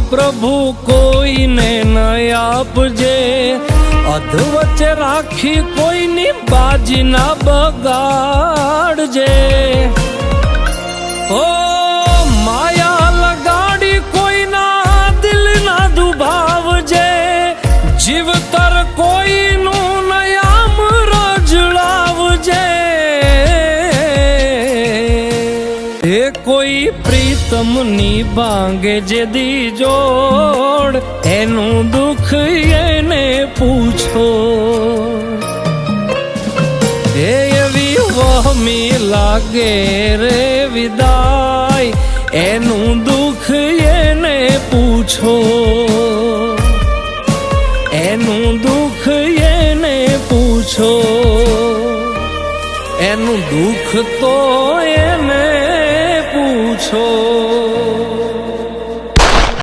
પ્રભુ કોઈને ન આપજે. અધ વચ્ચે રાખી કોઈની બાજી ના બગાડજે. ઓ એ કોઈ પ્રીતમની બાંગે જે દી જોડ, એનું દુઃખ એને પૂછો. એ એવી વહમી લાગે રે વિદાય, એનું દુઃખ એને પૂછો. એનું દુઃખ એને પૂછો. એનું દુઃખ તો એને પૂછો